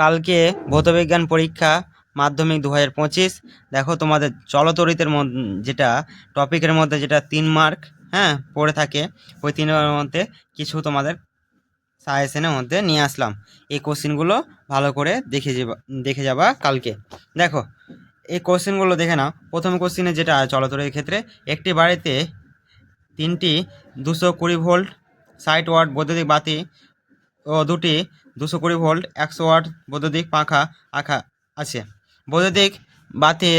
কালকে ভৌতবিজ্ঞান পরীক্ষা মাধ্যমিক দু হাজার পঁচিশ। দেখো তোমাদের চলতরিতের যেটা টপিকের মধ্যে যেটা তিন মার্ক হ্যাঁ পড়ে থাকে, ওই তিন মধ্যে কিছু তোমাদের সাজেশনের মধ্যে নিয়ে আসলাম। এই কোশ্চেনগুলো ভালো করে দেখে যাবা দেখে যাবা কালকে। দেখো, এই কোশ্চেনগুলো দেখে নাও। প্রথম কোশ্চেনে যেটা চলতরির ক্ষেত্রে, একটি বাড়িতে তিনটি দুশো কুড়ি ভোল্ট ষাট ওয়াট বৈদ্যুতিক বাতি ও দুটি দুশো কুড়ি ভোল্ট, একশো ওয়াট বৈদ্যুতিক পাখা আঁকা আছে। বৈদ্যুতিক বাতি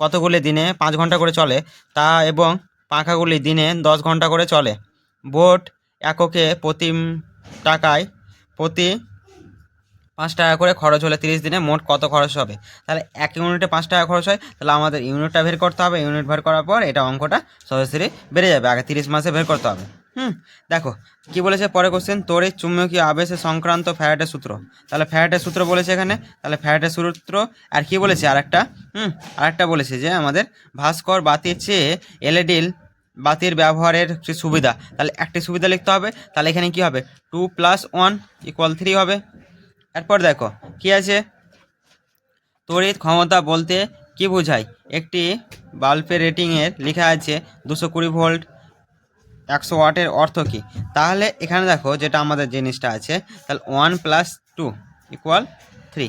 কতগুলি দিনে পাঁচ ঘণ্টা করে চলে? তা এবং পাখাগুলি দিনে দশ ঘণ্টা করে চলে। বোট এককে প্রতি টাকায় প্রতি পাঁচ টাকা করে খরচ হলে তিরিশ দিনে মোট কত খরচ হবে? তাহলে এক ইউনিটে পাঁচ টাকা খরচ হয়, তাহলে আমাদের ইউনিটটা বের করতে হবে। ইউনিট বের করার পর এটা অঙ্কটা সরাসরি বেড়ে যাবে। আগে তিরিশ মাসে বের করতে হবে। হুম, দেখো, কি বলেছে পরে কোশ্চেন তড়িৎ চুম্বকীয় আবেশে সংক্রান্ত ফ্যারাটের সূত্র। তাহলে ফ্যারাটের সূত্র বলেছে এখানে, তাহলে ফ্যারাটের সূত্র, আর কি বলেছে? আরেকটা, হুম, আরেকটা বলেছে যে আমাদের ভাস্কর বাতির চেয়ে এলইডি বাতির ব্যবহারের যে সুবিধা, তাহলে একটি সুবিধা লিখতে হবে, তাহলে এখানে কি হবে? Two plus one equal three হবে। এরপর দেখো, কি আছে? তড়িৎ ক্ষমতা বলতে কি বোঝায়? একটি বাল্বের রেটিংয়ের লেখা আছে দুশো কুড়ি ভোল্ট একশো ওয়াটের অর্থ কী? তাহলে এখানে দেখো যেটা আমাদের জিনিসটা আছে, তাহলে one plus two equal three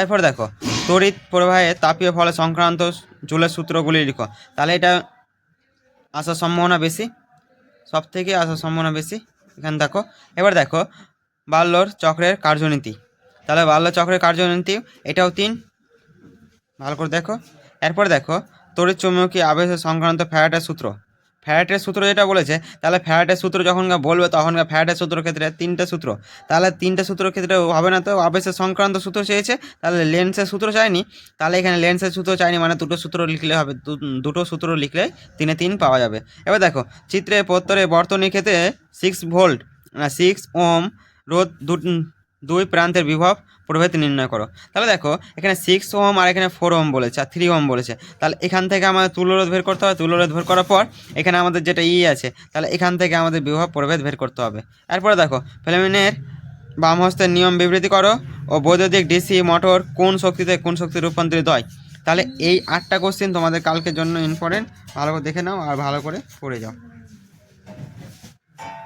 এরপর দেখো, তড়িৎ প্রবাহে তাপীয় ফলে সংক্রান্ত জুলের সূত্রগুলি লিখো। তাহলে এটা আসার সম্ভাবনা বেশি সব থেকে আসার সম্ভাবনা বেশি। এখানে দেখো, এবার দেখো, বাল্যর চক্রের কার্যনীতি। তাহলে বাল্য চক্রের কার্যনীতি, এটাও তিন। ভালো করে দেখো। এরপর দেখো, তড়িৎ চুম্বকীয় আবেশের সংক্রান্ত ফ্যারাটের সূত্র। ফ্যারাটের সূত্র যেটা বলেছে, তাহলে ফ্যারাটের সূত্র যখন বলবে তখন ফ্যারাটের সূত্র ক্ষেত্রে তিনটে সূত্র। তাহলে তিনটে সূত্রের ক্ষেত্রে হবে না তো? আবেশের সংক্রান্ত সূত্র চেয়েছে, তাহলে লেন্সের সূত্র চাইনি। তাহলে এখানে লেন্সের সূত্র চাইনি মানে দুটো সূত্র লিখলে হবে দুটো সূত্র লিখলে তিনে তিন পাওয়া যাবে। এবার দেখো, চিত্রে প্রত্যরে বর্তনীর ক্ষেত্রে সিক্স ভোল্ট সিক্স ওম রোধ দু- দুই প্রান্তের বিভব প্রভেদ নির্ণয় করো। তাহলে দেখো, এখানে সিক্স ওম আর এখানে ফোর ওম বলেছে, আর থ্রি ওম বলেছে। তাহলে এখান থেকে আমাদের তুলোরোধ বের করতে হবে তুলোরোধ বের করার পর এখানে আমাদের যেটা ই আছে, তাহলে এখান থেকে আমাদের বিভব প্রভেদ বের করতে হবে। এরপরে দেখো ফিলামেন্টের বাম হস্তের নিয়ম বিবৃতি করো ও বৈদ্যুতিক ডিসি মোটর কোন শক্তিতে কোন শক্তি রূপান্তরিত হয়। তাহলে এই আটটা কোশ্চেন তোমাদের কালকের জন্য ইম্পর্টেন্ট ভালো করে দেখে নাও আর ভালো করে পড়ে যাও।